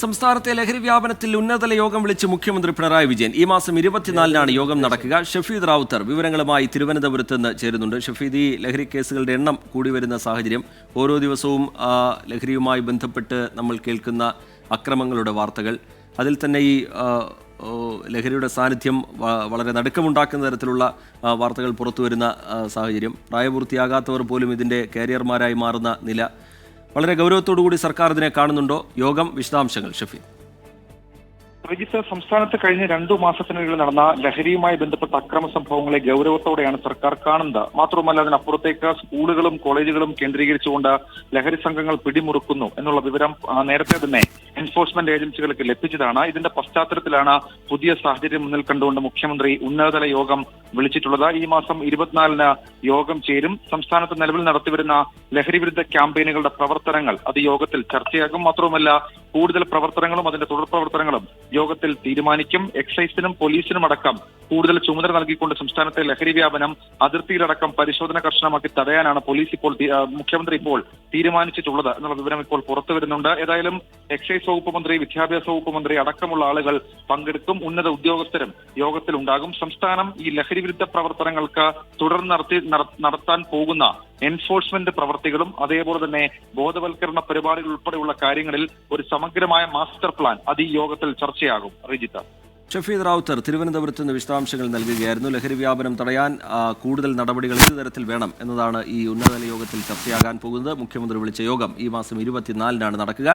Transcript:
സംസ്ഥാനത്തെ ലഹരി വ്യാപനത്തിൽ ഉന്നതതല യോഗം വിളിച്ച് മുഖ്യമന്ത്രി പിണറായി വിജയൻ. ഈ മാസം ഇരുപത്തിനാലിനാണ് യോഗം നടക്കുക. ഷഫീദ് റാവുത്തർ വിവരങ്ങളുമായി തിരുവനന്തപുരത്ത് നിന്ന് ചേരുന്നുണ്ട്. ഷഫീദ് ഈ ലഹരി കേസുകളുടെ എണ്ണം കൂടി വരുന്ന സാഹചര്യം ഓരോ ദിവസവും ലഹരിയുമായി ബന്ധപ്പെട്ട് നമ്മൾ കേൾക്കുന്ന അക്രമങ്ങളുടെ വാർത്തകൾ അതിൽ തന്നെ ഈ ലഹരിയുടെ സാന്നിധ്യം വളരെ നടുക്കമുണ്ടാക്കുന്ന തരത്തിലുള്ള വാർത്തകൾ പുറത്തു വരുന്ന സാഹചര്യം. പ്രായപൂർത്തിയാകാത്തവർ പോലും ഇതിന്റെ കാരിയർമാരായി മാറുന്ന നില വളരെ ഗൗരവത്തോടുകൂടി സർക്കാർ ഇതിനെ കാണുന്നുണ്ടോ? യോഗം വിശദാംശങ്ങൾ ഷഫീ രജിത്ത് സംസ്ഥാനത്ത് കഴിഞ്ഞ രണ്ടു മാസത്തിനുള്ളിൽ നടന്ന ലഹരിയുമായി ബന്ധപ്പെട്ട അക്രമ സംഭവങ്ങളെ ഗൗരവത്തോടെയാണ് സർക്കാർ കാണുന്നത്. മാത്രമല്ല അതിനപ്പുറത്തേക്ക് സ്കൂളുകളും കോളേജുകളും കേന്ദ്രീകരിച്ചുകൊണ്ട് ലഹരി സംഘങ്ങൾ പിടിമുറുക്കുന്നു എന്നുള്ള വിവരം നേരത്തെ തന്നെ എൻഫോഴ്സ്മെന്റ് ഏജൻസികൾക്ക് ലഭിച്ചതാണ്. ഇതിന്റെ പശ്ചാത്തലത്തിലാണ് പുതിയ സാഹചര്യം മുന്നിൽ കണ്ടുകൊണ്ട് മുഖ്യമന്ത്രി ഉന്നതതല യോഗം വിളിച്ചിട്ടുള്ളത്. ഈ മാസം ഇരുപത്തിനാലിന് യോഗം ചേരും. സംസ്ഥാനത്ത് നിലവിൽ നടത്തിവരുന്ന ലഹരി വിരുദ്ധ ക്യാമ്പയിനുകളുടെ പ്രവർത്തനങ്ങൾ അത് യോഗത്തിൽ ചർച്ചയാകും. മാത്രവുമല്ല കൂടുതൽ പ്രവർത്തനങ്ങളും അതിന്റെ തുടർ പ്രവർത്തനങ്ങളും യോഗത്തിൽ തീരുമാനിക്കും. എക്സൈസിനും പോലീസിനും അടക്കം കൂടുതൽ ചുമതല നൽകിക്കൊണ്ട് സംസ്ഥാനത്തെ ലഹരി വ്യാപനം അതിർത്തിയിലടക്കം പരിശോധന കർശനമാക്കി തടയാനാണ് പോലീസ് ഇപ്പോൾ മുഖ്യമന്ത്രി ഇപ്പോൾ തീരുമാനിച്ചിട്ടുള്ളത് എന്നുള്ള വിവരം ഇപ്പോൾ പുറത്തു വരുന്നുണ്ട്. ഏതായാലും എക്സൈസ് വകുപ്പ് മന്ത്രി വിദ്യാഭ്യാസ വകുപ്പ് മന്ത്രി അടക്കമുള്ള ആളുകൾ പങ്കെടുക്കും. ഉന്നത ഉദ്യോഗസ്ഥരും യോഗത്തിലുണ്ടാകും. സംസ്ഥാനം ഈ ലഹരി വിരുദ്ധ പ്രവർത്തനങ്ങൾക്ക് തുടർന്ന് നടത്തി നടത്താൻ പോകുന്ന എൻഫോഴ്സ്മെന്റ് പ്രവർത്തികളും അതേപോലെ തന്നെ ബോധവൽക്കരണ പരിപാടികൾ ഉൾപ്പെടെയുള്ള കാര്യങ്ങളിൽ ഒരു സമഗ്രമായ മാസ്റ്റർ പ്ലാൻ അത് ഈ യോഗത്തിൽ ചർച്ചയാകും. റിജിത്ത. ഷഫീദ് റാവുത്തർ തിരുവനന്തപുരത്ത് നിന്ന് വിശദാംശങ്ങൾ നൽകുകയായിരുന്നു. ലഹരി വ്യാപനം തടയാൻ കൂടുതൽ നടപടികൾ ഏത് തരത്തിൽ വേണം എന്നതാണ് ഈ ഉന്നതതല യോഗത്തിൽ ചർച്ചയാകാൻ പോകുന്നത്. മുഖ്യമന്ത്രി വിളിച്ച യോഗം ഈ മാസം ഇരുപത്തിനാലിനാണ് നടക്കുക.